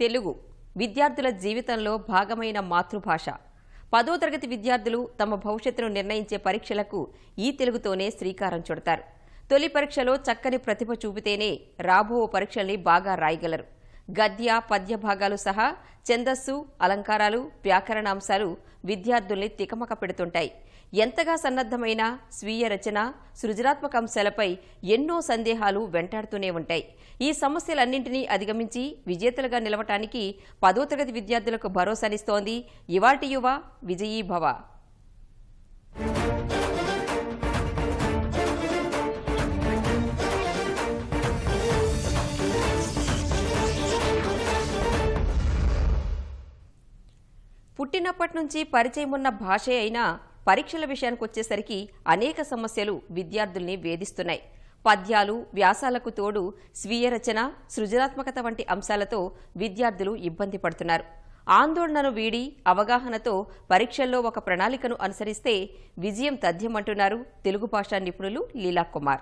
తెలుగు విద్యార్థుల జీవితంలో భాగమైన మాతృభాష. పదో తరగతి విద్యార్థులు తమ భవిష్యత్తును నిర్ణయించే పరీక్షలకు ఈ తెలుగుతోనే శ్రీకారం చుడతారు. తొలి పరీక్షలో చక్కని ప్రతిభ చూపితేనే రాబో పరీక్షల్ని బాగా రాయగలరు. గద్య పద్య భాగాలు సహా ఛందస్సు అలంకారాలు వ్యాకరణాంశాలు విద్యార్థుల్ని తికమక పెడుతుంటాయి. ఎంతగా సన్నద్ధమైన స్వీయ రచన సృజనాత్మక అంశాలపై ఎన్నో సందేహాలు వెంటాడుతూనే ఉంటాయి. ఈ సమస్యలన్నింటినీ అధిగమించి విజేతలుగా నిలవటానికి పదో తరగతి విద్యార్థులకు భరోసానిస్తోంది ఇవాటి యువ విజయీ భవ. పుట్టినప్పటి నుంచి పరిచయం ఉన్న భాషే అయినా పరీక్షల విషయానికి వచ్చేసరికి అనేక సమస్యలు విద్యార్థుల్ని వేధిస్తున్నాయి. పద్యాలు వ్యాసాలకు తోడు స్వీయ రచన సృజనాత్మకత వంటి అంశాలతో విద్యార్థులు ఇబ్బంది పడుతున్నారు. ఆందోళనను వీడి అవగాహనతో పరీక్షల్లో ఒక ప్రణాళికను అనుసరిస్తే విజయం తథ్యమంటున్నారు తెలుగు భాషా నిపుణులు లీలా కుమార్.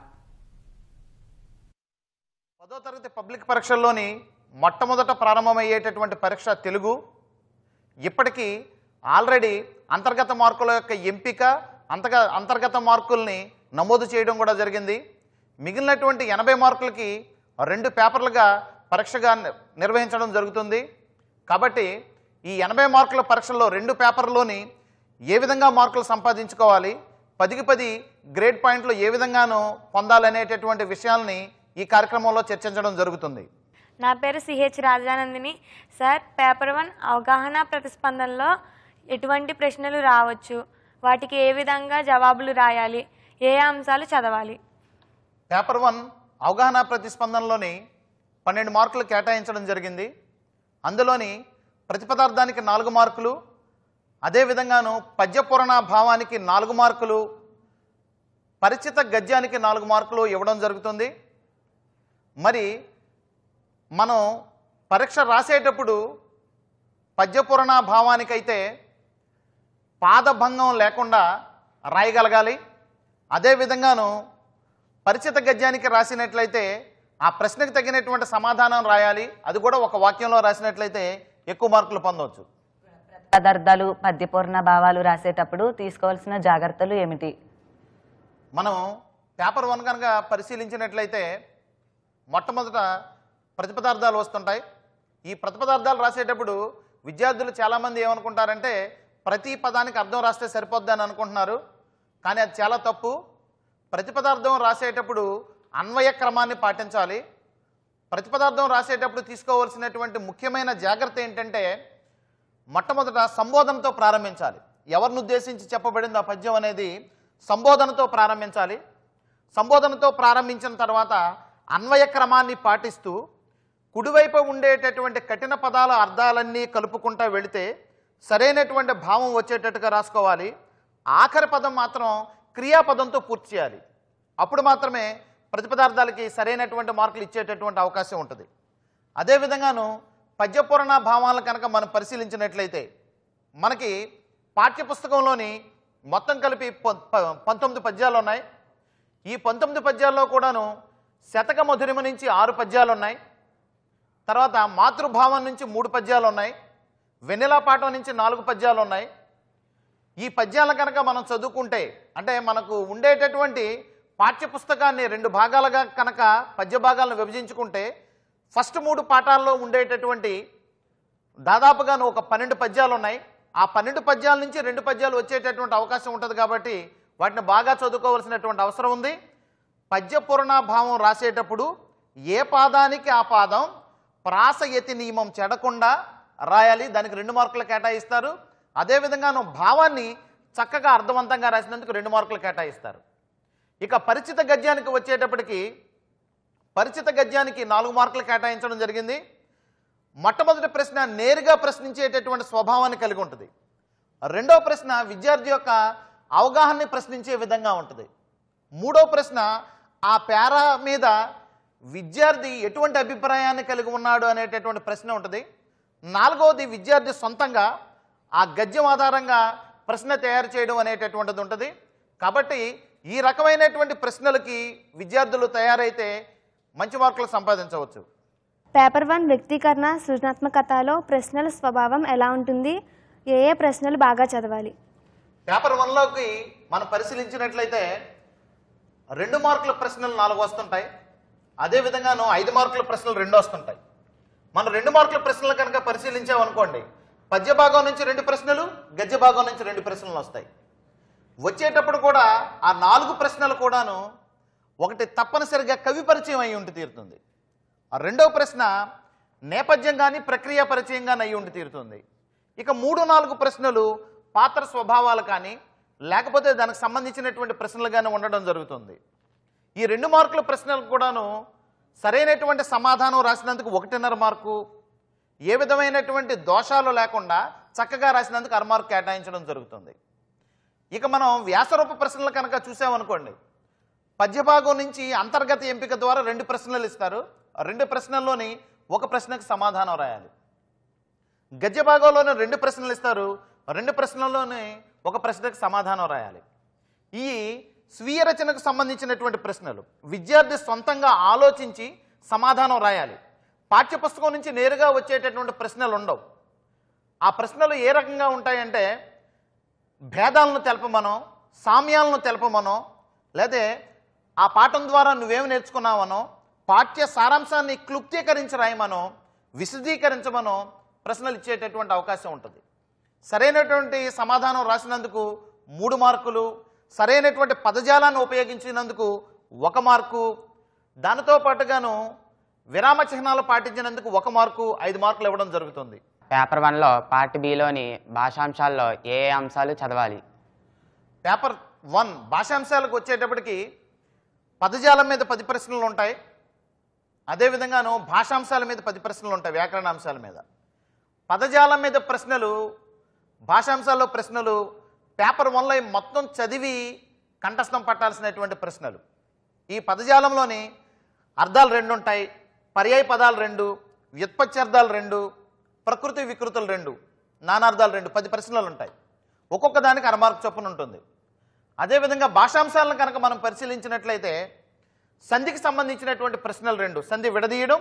పదో తరగతి పబ్లిక్ పరీక్షల్లోని మొట్టమొదట ప్రారంభమయ్యేటటువంటి పరీక్ష తెలుగు. ఇప్పటికీ ఆల్రెడీ అంతర్గత మార్కుల యొక్క ఎంపిక అంతగా అంతర్గత మార్కుల్ని నమోదు చేయడం కూడా జరిగింది. మిగిలినటువంటి ఎనభై మార్కులకి రెండు పేపర్లుగా పరీక్షగా నిర్వహించడం జరుగుతుంది. కాబట్టి ఈ ఎనభై మార్కుల పరీక్షల్లో రెండు పేపర్లోని ఏ విధంగా మార్కులు సంపాదించుకోవాలి పదికి పది గ్రేడ్ పాయింట్లు ఏ విధంగానూ పొందాలనేటటువంటి విషయాల్ని ఈ కార్యక్రమంలో చర్చించడం జరుగుతుంది. నా పేరు CH Rajanandini. Sir paper one అవగాహన ప్రతిస్పందనలో ఎటువంటి ప్రశ్నలు రావచ్చు. వాటికి ఏ విధంగా జవాబులు రాయాలి. ఏ అంశాలు చదవాలి. పేపర్ వన్ అవగాహన ప్రతిస్పందనలోని పన్నెండు మార్కులు కేటాయించడం జరిగింది. అందులోని ప్రతిపదార్థానికి నాలుగు మార్కులు అదేవిధంగాను పద్యపూరణ భావానికి నాలుగు మార్కులు పరిచిత గద్యానికి నాలుగు మార్కులు ఇవ్వడం జరుగుతుంది. మరి మనం పరీక్ష రాసేటప్పుడు పద్యపూరణ భావానికైతే పాదభంగం లేకుండా రాయగలగాలి. అదేవిధంగాను పరిచిత గద్యానికి రాసినట్లయితే ఆ ప్రశ్నకు తగినటువంటి సమాధానం రాయాలి. అది కూడా ఒక వాక్యంలో రాసినట్లయితే ఎక్కువ మార్కులు పొందవచ్చు. పదార్థాలు పద్యపూర్ణ భావాలు రాసేటప్పుడు తీసుకోవాల్సిన జాగ్రత్తలు ఏమిటి? మనం పేపర్ వన్ కనుక పరిశీలించినట్లయితే మొట్టమొదట ప్రతిపదార్థాలు వస్తుంటాయి. ఈ ప్రతిపదార్థాలు రాసేటప్పుడు విద్యార్థులు చాలామంది ఏమనుకుంటారంటే ప్రతి పదానికి అర్థం రాస్తే సరిపోద్ది అని అనుకుంటున్నారు. కానీ అది చాలా తప్పు. ప్రతిపదార్థం రాసేటప్పుడు అన్వయ క్రమాన్ని పాటించాలి. ప్రతిపదార్థం రాసేటప్పుడు తీసుకోవాల్సినటువంటి ముఖ్యమైన జాగ్రత్త ఏంటంటే మొట్టమొదట సంబోధనతో ప్రారంభించాలి. ఎవరిని ఉద్దేశించి చెప్పబడింది ఆ పద్యం అనేది సంబోధనతో ప్రారంభించాలి. సంబోధనతో ప్రారంభించిన తర్వాత అన్వయ క్రమాన్ని పాటిస్తూ కుడివైపు ఉండేటటువంటి కఠిన పదాల అర్థాలన్నీ కలుపుకుంటా వెళితే సరైనటువంటి భావం వచ్చేటట్టుగా రాసుకోవాలి. ఆఖరి పదం మాత్రం క్రియాపదంతో పూర్తి చేయాలి. అప్పుడు మాత్రమే ప్రతిపదార్థాలకి సరైనటువంటి మార్కులు ఇచ్చేటటువంటి అవకాశం ఉంటుంది. అదేవిధంగాను పద్యపూరణ భావాలను కనుక మనం పరిశీలించినట్లయితే మనకి పాఠ్యపుస్తకంలోని మొత్తం కలిపి ప- ప- పంతొమ్మిది పద్యాలు ఉన్నాయి. ఈ పంతొమ్మిది పద్యాల్లో కూడాను శతక మధురిమ నుంచి ఆరు పద్యాలు ఉన్నాయి. తర్వాత మాతృభావం నుంచి మూడు పద్యాలు ఉన్నాయి. వెన్నెలా పాఠం నుంచి నాలుగు పద్యాలు ఉన్నాయి. ఈ పద్యాల కనుక మనం చదువుకుంటే అంటే మనకు ఉండేటటువంటి పాఠ్యపుస్తకాన్ని రెండు భాగాలుగా కనుక పద్య భాగాలను విభజించుకుంటే ఫస్ట్ మూడు పాఠాల్లో ఉండేటటువంటి దాదాపుగా ఒక పన్నెండు పద్యాలు ఉన్నాయి. ఆ పన్నెండు పద్యాల నుంచి రెండు పద్యాలు వచ్చేటటువంటి అవకాశం ఉంటుంది కాబట్టి వాటిని బాగా చదువుకోవాల్సినటువంటి అవసరం ఉంది. పద్యపూర్ణ భావం రాసేటప్పుడు ఏ పాదానికి ఆ పాదం? ప్రాసయతి నియమం చెడకుండా రాయాలి దానికి రెండు మార్కులు కేటాయిస్తారు. అదేవిధంగాను భావాన్ని చక్కగా అర్థవంతంగా రాసినందుకు రెండు మార్కులు కేటాయిస్తారు. ఇక పరిచిత గద్యానికి వచ్చేటప్పటికి పరిచిత గద్యానికి నాలుగు మార్కులు కేటాయించడం జరిగింది. మొట్టమొదటి ప్రశ్న నేరుగా ప్రశ్నించేటటువంటి స్వభావాన్ని కలిగి ఉంటుంది. రెండో ప్రశ్న విద్యార్థి యొక్క అవగాహనని ప్రశ్నించే విధంగా ఉంటుంది. మూడో ప్రశ్న ఆ పేరా మీద విద్యార్థి ఎటువంటి అభిప్రాయాన్ని కలిగి ఉన్నాడు అనేటటువంటి ప్రశ్న ఉంటుంది. నాలుగవది విద్యార్థి సొంతంగా ఆ గద్యం ఆధారంగా ప్రశ్న తయారు చేయడం అనేటటువంటిది ఉంటుంది. కాబట్టి ఈ రకమైనటువంటి ప్రశ్నలకి విద్యార్థులు తయారైతే మంచి మార్కులు సంపాదించవచ్చు. పేపర్ వన్ వ్యక్తీకరణ సృజనాత్మకతలో ప్రశ్నల స్వభావం ఎలా ఉంటుంది? ఏ ఏ ప్రశ్నలు బాగా చదవాలి? పేపర్ వన్లోకి మనం పరిశీలించినట్లయితే రెండు మార్కుల ప్రశ్నలు నాలుగు వస్తుంటాయి. అదేవిధంగాను ఐదు మార్కుల ప్రశ్నలు రెండు వస్తుంటాయి. మనం రెండు మార్కుల ప్రశ్నలు కనుక పరిశీలించామనుకోండి పద్య భాగం నుంచి రెండు ప్రశ్నలు గద్య భాగం నుంచి రెండు ప్రశ్నలు వస్తాయి. వచ్చేటప్పుడు కూడా ఆ నాలుగు ప్రశ్నలు కూడాను ఒకటి తప్పనిసరిగా కవి పరిచయం అయి ఉండి తీరుతుంది. ఆ రెండవ ప్రశ్న నేపథ్యం కానీ ప్రక్రియ పరిచయం కానీ అయి ఉండి తీరుతుంది. ఇక మూడు నాలుగు ప్రశ్నలు పాత్ర స్వభావాలు కానీ లేకపోతే దానికి సంబంధించినటువంటి ప్రశ్నలు కానీ ఉండడం జరుగుతుంది. ఈ రెండు మార్కుల ప్రశ్నలు కూడాను సరైనటువంటి సమాధానం రాసినందుకు ఒకటిన్నర మార్కు. ఏ విధమైనటువంటి దోషాలు లేకుండా చక్కగా రాసినందుకు అరమార్కు కేటాయించడం జరుగుతుంది. ఇక మనం వ్యాసరూప ప్రశ్నలు కనుక చూసామనుకోండి పద్యభాగం నుంచి అంతర్గత ఎంపిక ద్వారా రెండు ప్రశ్నలు ఇస్తారు. రెండు ప్రశ్నల్లోని ఒక ప్రశ్నకు సమాధానం రాయాలి. గద్యభాగంలోని రెండు ప్రశ్నలు ఇస్తారు. రెండు ప్రశ్నల్లోని ఒక ప్రశ్నకు సమాధానం రాయాలి. ఈ స్వీయ రచనకు సంబంధించినటువంటి ప్రశ్నలు. విద్యార్థి సొంతంగా ఆలోచించి సమాధానం రాయాలి. పాఠ్యపుస్తకం నుంచి నేరుగా వచ్చేటటువంటి ప్రశ్నలు ఉండవు. ఆ ప్రశ్నలు ఏ రకంగా ఉంటాయంటే భేదాలను తెలపమనో సామ్యాలను తెలపమనో లేదా ఆ పాఠం ద్వారా నువ్వేమి నేర్చుకున్నావనో పాఠ్య సారాంశాన్ని క్లుప్తీకరించి రాయమనో విశదీకరించమనో ప్రశ్నలు ఇచ్చేటటువంటి అవకాశం ఉంటుంది. సరైనటువంటి సమాధానం రాసినందుకు మూడు మార్కులు సరైనటువంటి పదజాలాన్ని ఉపయోగించినందుకు ఒక మార్కు దానితో పాటుగాను విరామ చిహ్నాలు పాటించినందుకు ఒక మార్కు ఐదు మార్కులు ఇవ్వడం జరుగుతుంది. పేపర్ వన్లో పార్ట్ బిలోని భాషాంశాల్లో ఏ ఏ అంశాలు చదవాలి? పేపర్ వన్ భాషాంశాలకు వచ్చేటప్పటికి పదజాలం మీద పది ప్రశ్నలు ఉంటాయి. అదేవిధంగాను భాషాంశాల మీద పది ప్రశ్నలు ఉంటాయి వ్యాకరణాంశాల మీద. పదజాలం మీద ప్రశ్నలు భాషాంశాల్లో ప్రశ్నలు పేపర్ వన్లో మొత్తం చదివి కంఠస్థం పట్టాల్సినటువంటి ప్రశ్నలు. ఈ పదజాలంలోని అర్థాలు రెండు ఉంటాయి పర్యాయ పదాలు రెండు వ్యుత్పత్త్యర్థాలు రెండు ప్రకృతి వికృతులు రెండు నానార్థాలు రెండు పది ప్రశ్నలు ఉంటాయి. ఒక్కొక్క దానికి అరమార్కు చొప్పున ఉంటుంది. అదేవిధంగా భాషాంశాలను కనుక మనం పరిశీలించినట్లయితే సంధికి సంబంధించినటువంటి ప్రశ్నలు రెండు సంధి విడదీయడం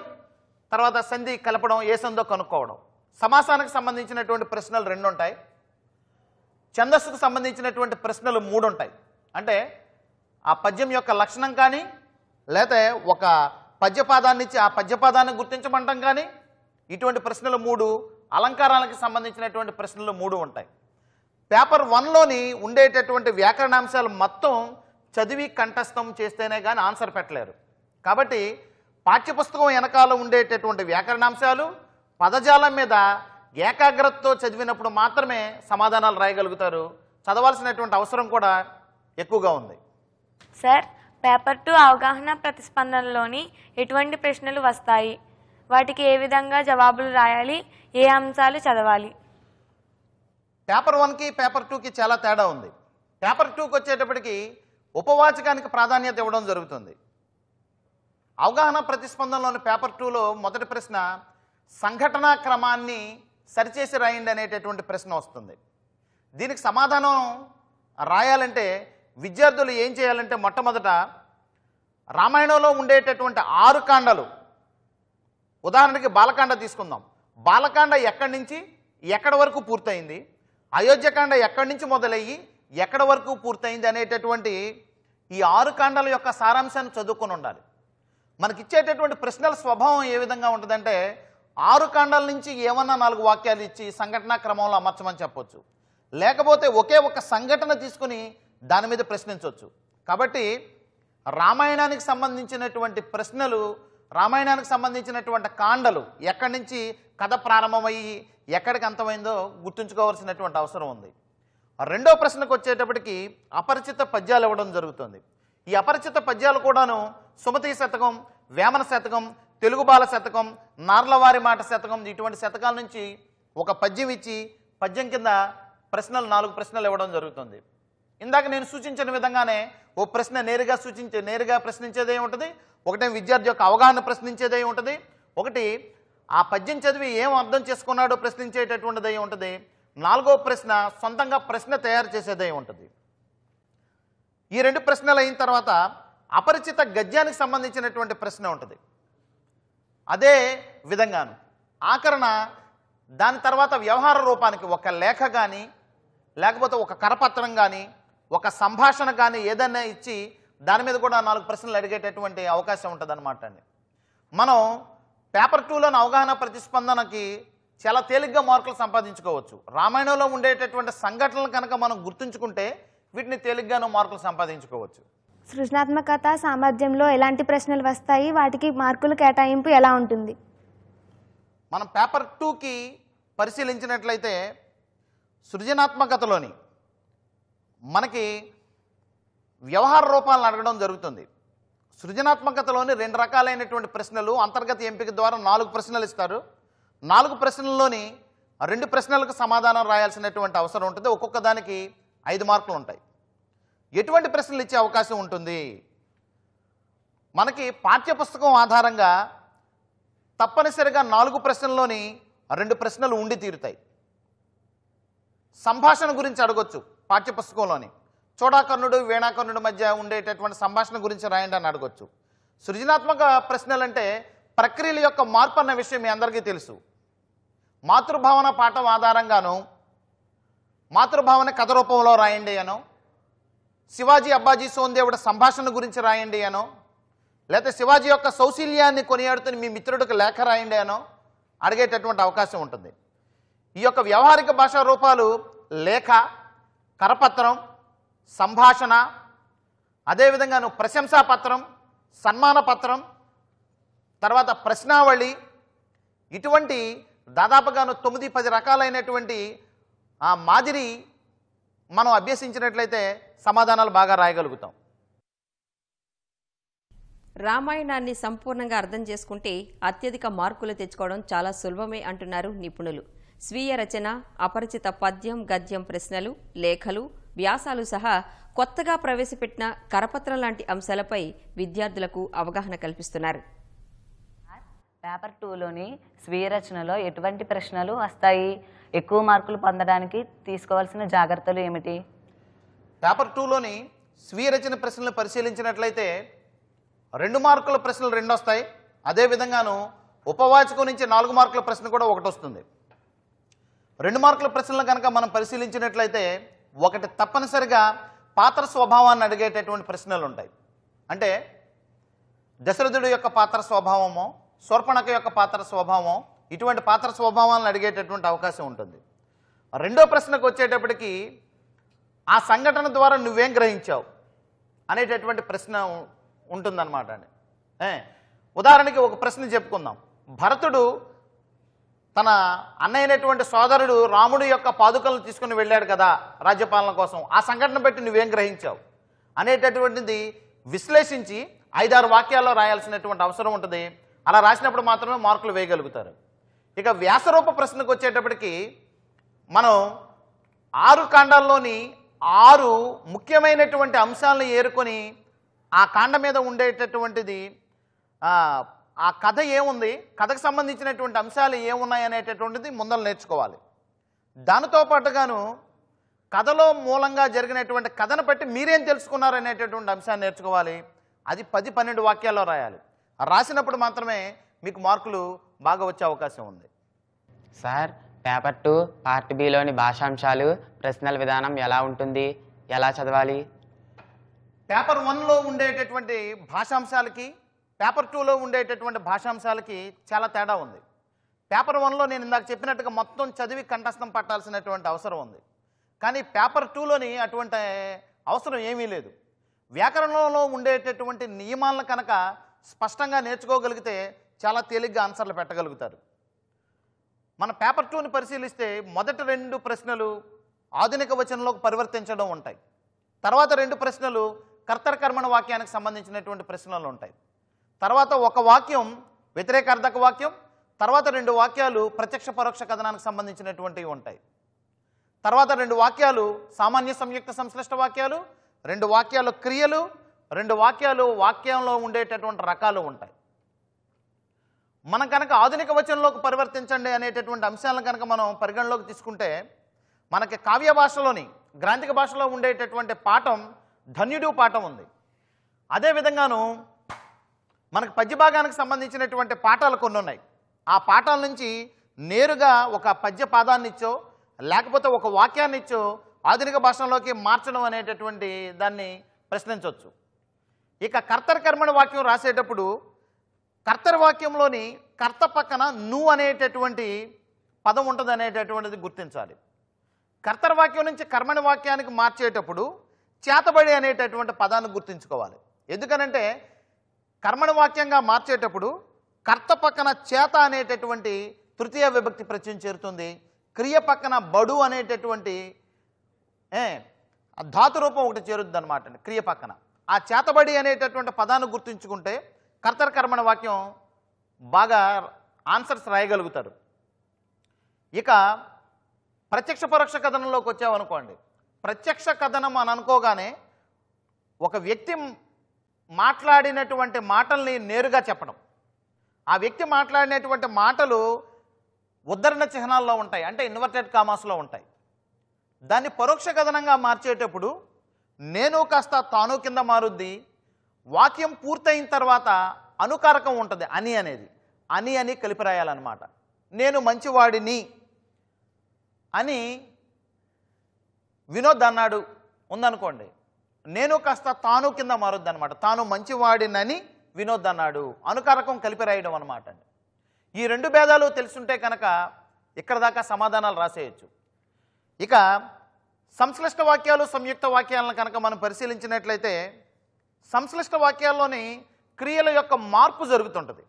తర్వాత సంధి కలపడం ఏ సందో కనుక్కోవడం. సమాసానికి సంబంధించినటువంటి ప్రశ్నలు రెండు ఉంటాయి. ఛందస్సుకు సంబంధించినటువంటి ప్రశ్నలు మూడు ఉంటాయి అంటే ఆ పద్యం యొక్క లక్షణం కానీ లేతే ఒక పద్యపాదాన్ని ఇచ్చి ఆ పద్యపాదాన్ని గుర్తించమంటాం కానీ ఇటువంటి ప్రశ్నలు మూడు అలంకారాలకు సంబంధించినటువంటి ప్రశ్నలు మూడు ఉంటాయి. పేపర్ వన్లోని ఉండేటటువంటి వ్యాకరణాంశాలు మొత్తం చదివి కంఠస్థం చేస్తేనే కానీ ఆన్సర్ పెట్టలేరు. కాబట్టి పాఠ్యపుస్తకం వెనకాల ఉండేటటువంటి వ్యాకరణాంశాలు పదజాలం మీద ఏకాగ్రతతో చదివినప్పుడు మాత్రమే సమాధానాలు రాయగలుగుతారు. చదవాల్సినటువంటి అవసరం కూడా ఎక్కువగా ఉంది. సార్ పేపర్ టూ అవగాహన ప్రతిస్పందనలోని ఎటువంటి ప్రశ్నలు వస్తాయి? వాటికి ఏ విధంగా జవాబులు రాయాలి? ఏ అంశాలు చదవాలి? పేపర్ వన్కి పేపర్ టూకి చాలా తేడా ఉంది. పేపర్ టూకి వచ్చేటప్పటికి ఉపవాచకానికి ప్రాధాన్యత ఇవ్వడం జరుగుతుంది. అవగాహన ప్రతిస్పందనలోని పేపర్ టూలో మొదటి ప్రశ్న సంఘటనా క్రమాన్ని సరిచేసి రాయండి అనేటటువంటి ప్రశ్న వస్తుంది. దీనికి సమాధానం రాయాలంటే విద్యార్థులు ఏం చేయాలంటే మొట్టమొదట రామాయణంలో ఉండేటటువంటి ఆరు కాండలు. ఉదాహరణకి బాలకాండ తీసుకుందాం. బాలకాండ ఎక్కడి నుంచి? ఎక్కడి వరకు పూర్తయింది? అయోధ్యకాండ ఎక్కడి నుంచి మొదలయ్యి? ఎక్కడి వరకు పూర్తయింది అనేటటువంటి ఈ ఆరు కాండాల యొక్క సారాంశాన్ని చదువుకొని ఉండాలి. మనకిచ్చేటటువంటి ప్రశ్నల స్వభావం ఏ విధంగా ఉంటుందంటే ఆరు కాండాల నుంచి ఏమన్నా నాలుగు వాక్యాలు ఇచ్చి సంఘటనా క్రమంలో అమర్చమని చెప్పొచ్చు. లేకపోతే ఒకే ఒక సంఘటన తీసుకుని దాని మీద ప్రశ్నించవచ్చు కాబట్టి రామాయణానికి సంబంధించినటువంటి ప్రశ్నలు రామాయణానికి సంబంధించినటువంటి కాండలు ఎక్కడి నుంచి కథ ప్రారంభమయ్యి ఎక్కడికి అంతమైందో గుర్తుంచుకోవాల్సినటువంటి అవసరం ఉంది. రెండో ప్రశ్నకు వచ్చేటప్పటికి అపరిచిత పద్యాలు ఇవ్వడం జరుగుతుంది. ఈ అపరిచిత పద్యాలు కూడాను సుమతి శతకం వేమన శతకం తెలుగు బాల శతకం నార్లవారి మాట శతకం ఇటువంటి శతకాల నుంచి ఒక పద్యం ఇచ్చి పద్యం కింద ప్రశ్నలు నాలుగు ప్రశ్నలు ఇవ్వడం జరుగుతుంది. ఇందాక నేను సూచించిన విధంగానే ఓ ప్రశ్న నేరుగా సూచించే నేరుగా ప్రశ్నించేదే ఉంటుంది. ఒకటే విద్యార్థి యొక్క అవగాహన ప్రశ్నించేదే ఉంటుంది. ఒకటి ఆ పద్యం చదివి ఏం అర్థం చేసుకున్నాడో ప్రశ్నించేటటువంటిదే ఉంటుంది. నాలుగో ప్రశ్న సొంతంగా ప్రశ్న తయారు చేసేదే ఉంటుంది. ఈ రెండు ప్రశ్నలు అయిన తర్వాత అపరిచిత గద్యానికి సంబంధించినటువంటి ప్రశ్న ఉంటుంది. అదే విధంగాను. ఆకరణ దాని తర్వాత వ్యవహార రూపానికి ఒక లేఖ కానీ లేకపోతే ఒక కరపత్రం కానీ ఒక సంభాషణ కానీ ఏదైనా ఇచ్చి దాని మీద కూడా నాలుగు ప్రశ్నలు అడిగేటటువంటి అవకాశం ఉంటుందన్నమాట అండి. మనం పేపర్ టూలోని అవగాహన ప్రతిస్పందనకి చాలా తేలిగ్గా మార్కులు సంపాదించుకోవచ్చు. రామాయణంలో ఉండేటటువంటి సంఘటనలు కనుక మనం గుర్తుంచుకుంటే వీటిని తేలిగ్గాను మార్కులు సంపాదించుకోవచ్చు. సృజనాత్మకత సామర్థ్యంలో ఎలాంటి ప్రశ్నలు వస్తాయి వాటికి మార్కులు కేటాయింపు ఎలా ఉంటుంది? మనం పేపర్ టూకి పరిశీలించినట్లయితే సృజనాత్మకతలోని మనకి వ్యవహార రూపాలను అడగడం జరుగుతుంది. సృజనాత్మకతలోని రెండు రకాలైనటువంటి ప్రశ్నలు అంతర్గత ఎంపిక ద్వారా నాలుగు ప్రశ్నలు ఇస్తారు. నాలుగు ప్రశ్నల్లోని రెండు ప్రశ్నలకు సమాధానం రాయాల్సినటువంటి అవసరం ఉంటుంది. ఒక్కొక్క దానికి ఐదు మార్కులు ఉంటాయి. ఎటువంటి ప్రశ్నలు ఇచ్చే అవకాశం ఉంటుంది? మనకి పాఠ్యపుస్తకం ఆధారంగా తప్పనిసరిగా నాలుగు ప్రశ్నల్లోని రెండు ప్రశ్నలు ఉండి తీరుతాయి. సంభాషణ గురించి అడగొచ్చు పాఠ్యపుస్తకంలోని. చోడాకర్ణుడు వేణాకర్ణుడు మధ్య ఉండేటటువంటి సంభాషణ గురించి రాయండి అని అడగొచ్చు. సృజనాత్మక ప్రశ్నలు అంటే ప్రక్రియల యొక్క మార్పు అన్న విషయం మీ అందరికీ తెలుసు. మాతృభావన పాఠం ఆధారంగాను మాతృభావన కథ రూపంలో రాయండి అనో శివాజీ అబ్బాజీ సోందేవుడు సంభాషణ గురించి రాయండి అనో లేకపోతే శివాజీ యొక్క సౌశీల్యాన్ని కొనియాడుతున్న మీ మిత్రుడికి లేఖ రాయండి అనో అడిగేటటువంటి అవకాశం ఉంటుంది. ఈ యొక్క వ్యవహారిక భాషా రూపాలు లేఖ కరపత్రం సంభాషణ అదేవిధంగాను ప్రశంసా పత్రం సన్మాన పత్రం తర్వాత ప్రశ్నావళి ఇటువంటి దాదాపుగాను తొమ్మిది పది రకాలైనటువంటి ఆ మాదిరి మనం అభ్యసించినట్లయితే సమాధానాలు బాగా రాయగలుగుతాం. రామాయణాన్ని సంపూర్ణంగా అర్థం చేసుకుంటే అత్యధిక మార్కులు తెచ్చుకోవడం చాలా సులభమే అంటున్నారు నిపుణులు. స్వీయ రచన అపరిచిత పద్యం గద్యం ప్రశ్నలు లేఖలు వ్యాసాలు సహా కొత్తగా ప్రవేశపెట్టిన కరపత్రం లాంటి అంశాలపై విద్యార్థులకు అవగాహన కల్పిస్తున్నారు. పేపర్ టూలోని స్వీయ రచనలో ఎటువంటి ప్రశ్నలు వస్తాయి? ఎక్కువ మార్కులు పొందడానికి తీసుకోవాల్సిన జాగ్రత్తలు ఏమిటి? పేపర్ టూలోని స్వీయ రచన ప్రశ్నలు పరిశీలించినట్లయితే రెండు మార్కుల ప్రశ్నలు రెండు వస్తాయి అదేవిధంగాను ఉపవాచకం నుంచి నాలుగు మార్కుల ప్రశ్న కూడా ఒకటి వస్తుంది. రెండు మార్కుల ప్రశ్నలు కనుక మనం పరిశీలించినట్లయితే ఒకటి తప్పనిసరిగా పాత్ర స్వభావాన్ని అడిగేటటువంటి ప్రశ్నలు ఉంటాయి అంటే దశరథుడు యొక్క పాత్ర స్వభావమో శూర్పణక యొక్క పాత్ర స్వభావం ఇటువంటి పాత్ర స్వభావాలను అడిగేటటువంటి అవకాశం ఉంటుంది. రెండో ప్రశ్నకు వచ్చేటప్పటికి ఆ సంఘటన ద్వారా నువ్వేం గ్రహించావు అనేటటువంటి ప్రశ్న ఉంటుందన్నమాట అండి. ఉదాహరణకి ఒక ప్రశ్న చెప్పుకుందాం. భరతుడు తన అన్నయ్యనటువంటి సోదరుడు రాముడు యొక్క పాదుకలను తీసుకుని వెళ్ళాడు కదా రాజ్యపాలన కోసం. ఆ సంఘటన బట్టి నువ్వేం గ్రహించావు? అనేటటువంటిది విశ్లేషించి ఐదారు వాక్యాల్లో రాయాల్సినటువంటి అవసరం ఉంటుంది. అలా రాసినప్పుడు మాత్రమే మార్కులు వేయగలుగుతారు. ఇక వ్యాసరూప ప్రశ్నకు వచ్చేటప్పటికి మనం ఆరు కాండాల్లోని ఆరు ముఖ్యమైనటువంటి అంశాలను ఏరుకొని ఆ కాండ మీద ఉండేటటువంటిది ఆ, కథ ఏముంది కథకు సంబంధించినటువంటి అంశాలు ఏమున్నాయి అనేటటువంటిది ముందర నేర్చుకోవాలి. దానితో పాటుగాను కథలో మూలంగా జరిగినటువంటి కథను బట్టి మీరేం తెలుసుకున్నారు అనేటటువంటి అంశాన్ని నేర్చుకోవాలి. అది పది పన్నెండు వాక్యాల్లో రాయాలి. రాసినప్పుడు మాత్రమే మీకు మార్కులు బాగా వచ్చే అవకాశం ఉంది. సార్ పేపర్ టూ పార్ట్ బిలోని భాషాంశాలు ప్రశ్నల విధానం ఎలా ఉంటుంది? ఎలా చదవాలి? పేపర్ వన్లో ఉండేటటువంటి భాషాంశాలకి పేపర్ టూలో ఉండేటటువంటి భాషాంశాలకి చాలా తేడా ఉంది. పేపర్ వన్లో నేను ఇందాక చెప్పినట్టుగా మొత్తం చదివి కంఠస్థం పట్టాల్సినటువంటి అవసరం ఉంది. కానీ పేపర్ టూలోని అటువంటి అవసరం ఏమీ లేదు. వ్యాకరణంలో ఉండేటటువంటి నియమాలను కనుక స్పష్టంగా నేర్చుకోగలిగితే చాలా తేలిగ్గా ఆన్సర్లు పెట్టగలుగుతారు. మన పేపర్ టూని పరిశీలిస్తే మొదటి రెండు ప్రశ్నలు ఆధునిక వచనంలోకి పరివర్తించడం ఉంటాయి. తర్వాత రెండు ప్రశ్నలు కర్తరకర్మణ వాక్యానికి సంబంధించినటువంటి ప్రశ్నలు ఉంటాయి. తర్వాత ఒక వాక్యం వ్యతిరేకార్థక వాక్యం తర్వాత రెండు వాక్యాలు ప్రత్యక్ష పరోక్ష కథనానికి సంబంధించినటువంటివి ఉంటాయి. తర్వాత రెండు వాక్యాలు సామాన్య సంయుక్త సంశ్లిష్ట వాక్యాలు రెండు వాక్యాలు క్రియలు రెండు వాక్యాలు వాక్యంలో ఉండేటటువంటి రకాలు ఉంటాయి. మనం కనుక ఆధునిక వచనంలోకి పరివర్తించండి అనేటటువంటి అంశాలను కనుక మనం పరిగణలోకి తీసుకుంటే మనకి కావ్య భాషలోని గ్రాంథిక భాషలో ఉండేటటువంటి పాఠం ధన్యుడు పాఠం ఉంది. అదేవిధంగాను మనకు పద్య భాగానికి సంబంధించినటువంటి పాఠాలు కొన్ని ఉన్నాయి. ఆ పాఠాల నుంచి నేరుగా ఒక పద్య పాదాన్నిచ్చో లేకపోతే ఒక వాక్యాన్నిచ్చో ఆధునిక భాషలోకి మార్చడం అనేటటువంటి దాన్ని ప్రశ్నించవచ్చు. ఇక కర్తర్ కర్మణ వాక్యం రాసేటప్పుడు కర్తర వాక్యంలోని కర్త పక్కన ను అనేటటువంటి పదం ఉంటుంది అనేటటువంటిది గుర్తించాలి. కర్తర వాక్యం నుంచి కర్మణ వాక్యానికి మార్చేటప్పుడు చేతబడి అనేటటువంటి పదాన్ని గుర్తుంచుకోవాలి. ఎందుకనంటే కర్మణ వాక్యంగా మార్చేటప్పుడు కర్త పక్కన చేత అనేటటువంటి తృతీయ విభక్తి ప్రత్యయం చేరుతుంది. క్రియ పక్కన బడు అనేటటువంటి ధాతురూపం ధాతు రూపం ఒకటి చేరుద్ది అనమాట క్రియ పక్కన. ఆ చేతబడి అనేటటువంటి పదాన్ని గుర్తుంచుకుంటే కర్తరకర్మణ వాక్యం బాగా ఆన్సర్స్ రాయగలుగుతారు. ఇక ప్రత్యక్ష పరోక్ష కథనంలోకి వచ్చామనుకోండి. ప్రత్యక్ష కథనం అని అనుకోగానే ఒక వ్యక్తి మాట్లాడినటువంటి మాటల్ని నేరుగా చెప్పడం. ఆ వ్యక్తి మాట్లాడినటువంటి మాటలు ఉద్ధరణ చిహ్నాల్లో ఉంటాయి. అంటే ఇన్వర్టెడ్ కామాస్లో ఉంటాయి. దాన్ని పరోక్ష కథనంగా మార్చేటప్పుడు నేను కాస్త తాను కింద మారుద్ది వాక్యం పూర్తయిన తర్వాత అనుకారకం ఉంటుంది అని అనేది. అని అని కలిపి రాయాలన్నమాట. నేను మంచివాడిని అని వినోద్ అన్నాడు ఉందనుకోండి. నేను కాస్త తాను కింద మారుద్ది అనమాట తాను మంచివాడినని వినోద్ అన్నాడు. అనుకారకం కలిపి రాయడం అనమాట ఈ రెండు భేదాలు తెలుసుంటే కనుక ఇక్కడ దాకా సమాధానాలు రాసేయచ్చు. ఇక సంశ్లిష్ట వాక్యాలు సంయుక్త వాక్యాలను కనుక మనం పరిశీలించినట్లయితే సంశ్లిష్ట వాక్యాల్లోని క్రియల యొక్క మార్పు జరుగుతుంటుంది.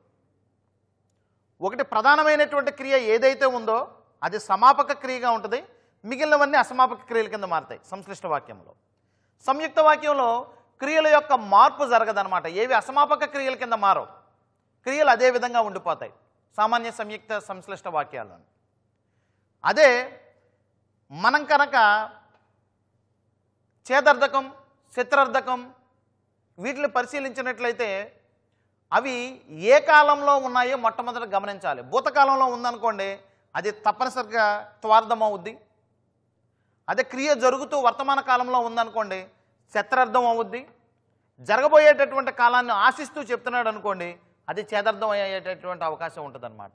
ఒకటి ప్రధానమైనటువంటి క్రియ ఏదైతే ఉందో అది సమాపక క్రియగా ఉంటుంది. మిగిలినవన్నీ అసమాపక క్రియల కింద మారుతాయి సంశ్లిష్ట వాక్యంలో. సంయుక్త వాక్యంలో క్రియల యొక్క మార్పు జరగదనమాట ఏవి అసమాపక క్రియల కింద మారవు. క్రియలు అదే విధంగా ఉండిపోతాయి. సామాన్య సంయుక్త సంశ్లిష్ట వాక్యాల్లో అదే మనం కనుక చేదర్ధకం శత్రర్థకం వీటిని పరిశీలించినట్లయితే అవి ఏ కాలంలో ఉన్నాయో మొట్టమొదట గమనించాలి. భూతకాలంలో ఉందనుకోండి అది తప్పనిసరిగా త్వార్థం అవుద్ది అదే క్రియ జరుగుతూ వర్తమాన కాలంలో ఉందనుకోండి శత్రార్థం అవుద్ది జరగబోయేటటువంటి కాలాన్ని ఆశిస్తూ చెప్తున్నాడు అనుకోండి అది చేదర్థం అయ్యేటటువంటి అవకాశం ఉంటుందన్నమాట.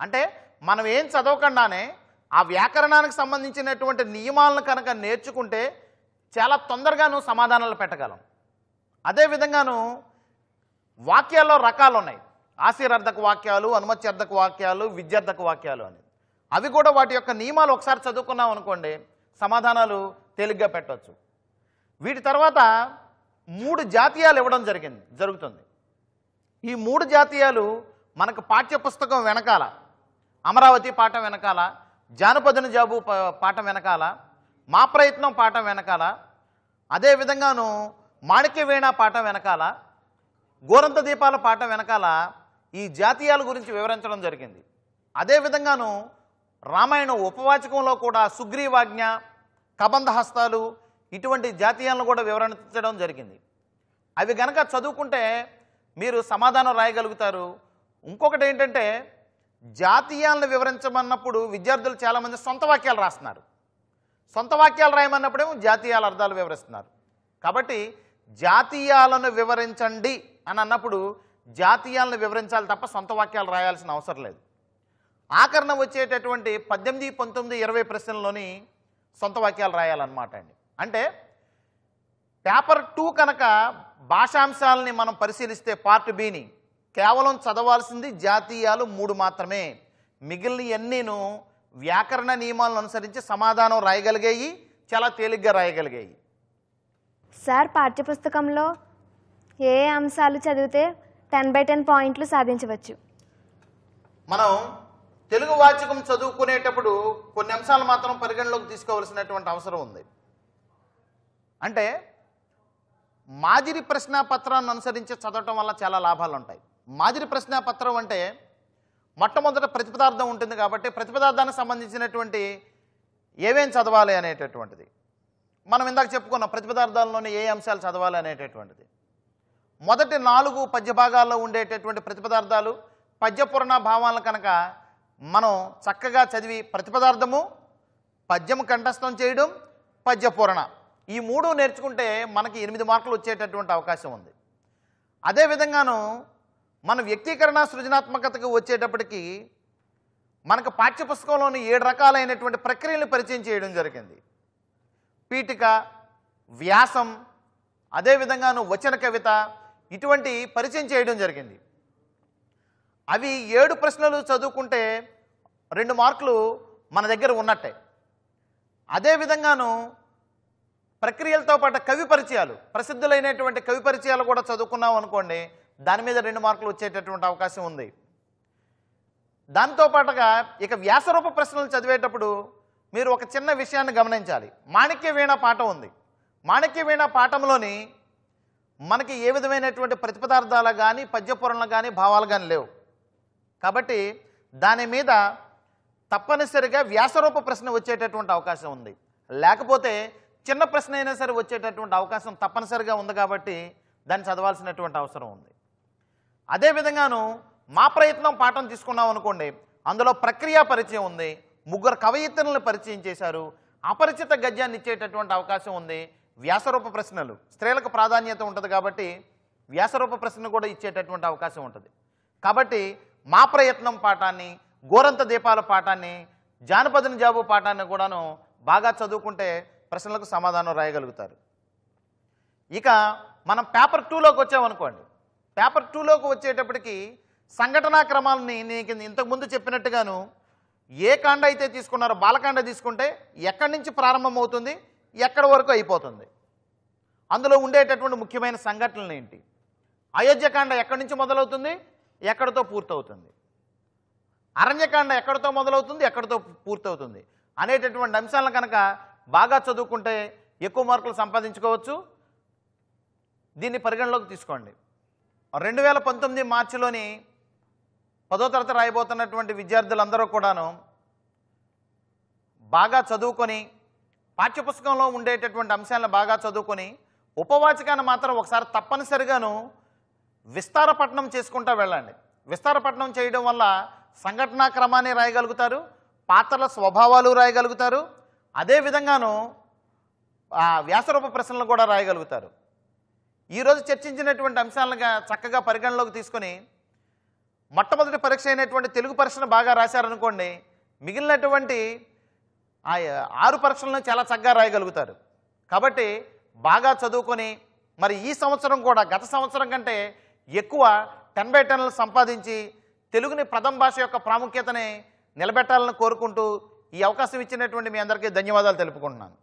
అంటే మనం ఏం చదవకుండానే ఆ వ్యాకరణానికి సంబంధించినటువంటి నియమాలను కనుక నేర్చుకుంటే చాలా తొందరగాను సమాధానాలు పెట్టగలం. అదేవిధంగాను వాక్యాల్లో రకాలు ఉన్నాయి ఆశీర్వర్ధక వాక్యాలు అనుమత్యర్థక వాక్యాలు విద్యార్థక వాక్యాలు అని. అవి కూడా వాటి యొక్క నియమాలు ఒకసారి చదువుకున్నాం అనుకోండి సమాధానాలు తేలిగ్గా పెట్టవచ్చు వీటి తర్వాత మూడు జాతీయాలు ఇవ్వడం జరిగింది జరుగుతుంది. ఈ మూడు జాతీయాలు మనకు పాఠ్య పుస్తకం వెనకాల అమరావతి పాఠం వెనకాల జానపదుని జాబు పాఠం వెనకాల మా ప్రయత్నం పాఠం వెనకాల అదేవిధంగాను మాణిక్య వీణ పాఠం వెనకాల గోరంత దీపాల పాఠం వెనకాల ఈ జాతీయాల గురించి వివరించడం జరిగింది. అదేవిధంగాను రామాయణ ఉపవాచకంలో కూడా సుగ్రీవాజ్ఞ కబంధ హస్తాలు ఇటువంటి జాతీయాలను కూడా వివరించడం జరిగింది. అవి గనక చదువుకుంటే మీరు సమాధానం రాయగలుగుతారు. ఇంకొకటి ఏంటంటే జాతీయాలను వివరించమన్నప్పుడు విద్యార్థులు చాలామంది సొంత వాక్యాలు రాస్తున్నారు. సొంత వాక్యాలు రాయమన్నప్పుడేమో జాతీయాల అర్థాలు వివరిస్తున్నారు. కాబట్టి జాతీయాలను వివరించండి అని అన్నప్పుడు జాతీయాలను వివరించాలి తప్ప సొంత వాక్యాలు రాయాల్సిన అవసరం లేదు. ఆకరణ వచ్చేటటువంటి పద్దెనిమిది పంతొమ్మిది ఇరవై ప్రశ్నల్లోని సొంత వాక్యాలు రాయాలన్నమాట అండి. అంటే పేపర్ టూ కనుక భాషాంశాలని మనం పరిశీలిస్తే పార్ట్ బిని కేవలం చదవాల్సింది జాతీయాలు మూడు మాత్రమే. మిగిలిన ఎన్నీను వ్యాకరణ నియమాలను అనుసరించి సమాధానం రాయగలిగాయి చాలా తేలిగ్గా రాయగలిగాయి. సార్ పాఠ్యపుస్తకంలో ఏ ఏ అంశాలు చదివితే టెన్ బై టెన్ పాయింట్లు సాధించవచ్చు? మనం తెలుగు వాచకం చదువుకునేటప్పుడు కొన్ని అంశాలు మాత్రం పరిగణలోకి తీసుకోవాల్సినటువంటి అవసరం ఉంది. అంటే మాదిరి ప్రశ్న పత్రాన్ని అనుసరించి చదవటం వల్ల చాలా లాభాలు ఉంటాయి మాదిరి ప్రశ్న పత్రం అంటే మొట్టమొదట ప్రతిపదార్థం ఉంటుంది కాబట్టి ప్రతిపదార్థానికి సంబంధించినటువంటి ఏమేం చదవాలి అనేటటువంటిది. మనం ఇందాక చెప్పుకున్నాం ప్రతిపదార్థాల్లోని ఏ అంశాలు చదవాలి అనేటటువంటిది. మొదటి నాలుగు పద్య భాగాల్లో ఉండేటటువంటి ప్రతిపదార్థాలు పద్యపూర్ణ భావాలను కనుక మనం చక్కగా చదివి ప్రతిపదార్థము పద్యము కంఠస్థం చేయడం పద్యపూరణ ఈ మూడు నేర్చుకుంటే మనకి ఎనిమిది మార్కులు వచ్చేటటువంటి అవకాశం ఉంది. అదేవిధంగాను మన వ్యక్తీకరణ సృజనాత్మకతకు వచ్చేటప్పటికి మనకు పాఠ్యపుస్తకంలోని ఏడు రకాలైనటువంటి ప్రక్రియలు పరిచయం చేయడం జరిగింది. పీఠిక వ్యాసం అదేవిధంగా వచన కవిత ఇటువంటి పరిచయం చేయడం జరిగింది. అవి ఏడు ప్రశ్నలు చదువుకుంటే రెండు మార్కులు మన దగ్గర ఉన్నట్టే. అదేవిధంగాను ప్రక్రియలతో పాటు కవి పరిచయాలు ప్రసిద్ధులైనటువంటి కవి పరిచయాలు కూడా చదువుకున్నాం అనుకోండి దాని మీద రెండు మార్కులు వచ్చేటటువంటి అవకాశం ఉంది. దాంతో పాటుగా ఇక వ్యాసరూప ప్రశ్నలు చదివేటప్పుడు మీరు ఒక చిన్న విషయాన్ని గమనించాలి. మాణిక్య వీణ పాఠం ఉంది. మాణిక్య వీణ పాఠంలోని మనకి ఏ విధమైనటువంటి ప్రతిపదార్థాలు కానీ పద్యపూరణలు కానీ భావాలు కానీ లేవు. కాబట్టి దాని మీద తప్పనిసరిగా వ్యాసరూప ప్రశ్న వచ్చేటటువంటి అవకాశం ఉంది. లేకపోతే చిన్న ప్రశ్న అయినా సరే వచ్చేటటువంటి అవకాశం తప్పనిసరిగా ఉంది కాబట్టి దాన్ని చదవాల్సినటువంటి అవసరం ఉంది. అదేవిధంగాను మా ప్రయత్నం పాఠం తీసుకున్నాం అనుకోండి అందులో ప్రక్రియా పరిచయం ఉంది ముగ్గురు కవయిత్రులను పరిచయం చేశారు అపరిచిత గద్యాన్ని ఇచ్చేటటువంటి అవకాశం ఉంది వ్యాసరూప ప్రశ్నలు. స్త్రీలకు ప్రాధాన్యత ఉంటుంది కాబట్టి వ్యాసరూప ప్రశ్న కూడా ఇచ్చేటటువంటి అవకాశం ఉంటుంది. కాబట్టి మా ప్రయత్నం పాఠాన్ని గోరంత దీపాల పాఠాన్ని జానపదని జాబు పాఠాన్ని కూడాను బాగా చదువుకుంటే ప్రశ్నలకు సమాధానం రాయగలుగుతారు. ఇక మనం పేపర్ టూలోకి వచ్చామనుకోండి పేపర్ టూలోకి వచ్చేటప్పటికి సంఘటనా క్రమాలని నీకు ఇంతకుముందు చెప్పినట్టుగాను ఏ కాండ అయితే తీసుకున్నారో బాలకాండ తీసుకుంటే ఎక్కడి నుంచి ప్రారంభమవుతుంది ఎక్కడి వరకు అయిపోతుంది? అందులో ఉండేటటువంటి ముఖ్యమైన సంఘటనలు ఏంటి? అయోధ్యకాండ ఎక్కడి నుంచి మొదలవుతుంది? ఎక్కడితో పూర్తవుతుంది? అరణ్యకాండ ఎక్కడితో మొదలవుతుంది? ఎక్కడితో పూర్తవుతుంది? అనేటటువంటి అంశాలను కనుక బాగా చదువుకుంటే ఎక్కువ మార్కులు సంపాదించుకోవచ్చు. దీన్ని పరిగణలోకి తీసుకోండి. రెండు వేల పంతొమ్మిది మార్చిలోని పదో తరగతి రాయబోతున్నటువంటి విద్యార్థులందరూ కూడాను బాగా చదువుకొని పాఠ్యపుస్తకంలో ఉండేటటువంటి అంశాలను బాగా చదువుకొని ఉపవాచకాన్ని మాత్రం ఒకసారి తప్పనిసరిగాను విస్తారపట్నం చేసుకుంటూ వెళ్ళండి. విస్తారపట్నం చేయడం వల్ల సంఘటనా క్రమాన్ని రాయగలుగుతారు పాత్రల స్వభావాలు రాయగలుగుతారు అదేవిధంగాను వ్యాసరూప ప్రశ్నలు కూడా రాయగలుగుతారు. ఈరోజు చర్చించినటువంటి అంశాలను చక్కగా పరిగణలోకి తీసుకొని మొట్టమొదటి పరీక్ష అయినటువంటి తెలుగు పరీక్షను బాగా రాశారనుకోండి మిగిలినటువంటి ఆ ఆరు పరీక్షలను చాలా చక్కగా రాయగలుగుతారు. కాబట్టి బాగా చదువుకొని మరి ఈ సంవత్సరం కూడా గత సంవత్సరం కంటే ఎక్కువ టెన్ బై టెన్లు సంపాదించి తెలుగుని ప్రథమ భాష యొక్క ప్రాముఖ్యతని నిలబెట్టాలని కోరుకుంటూ ఈ అవకాశం ఇచ్చినటువంటి మీ అందరికీ ధన్యవాదాలు తెలుపుకుంటున్నాను.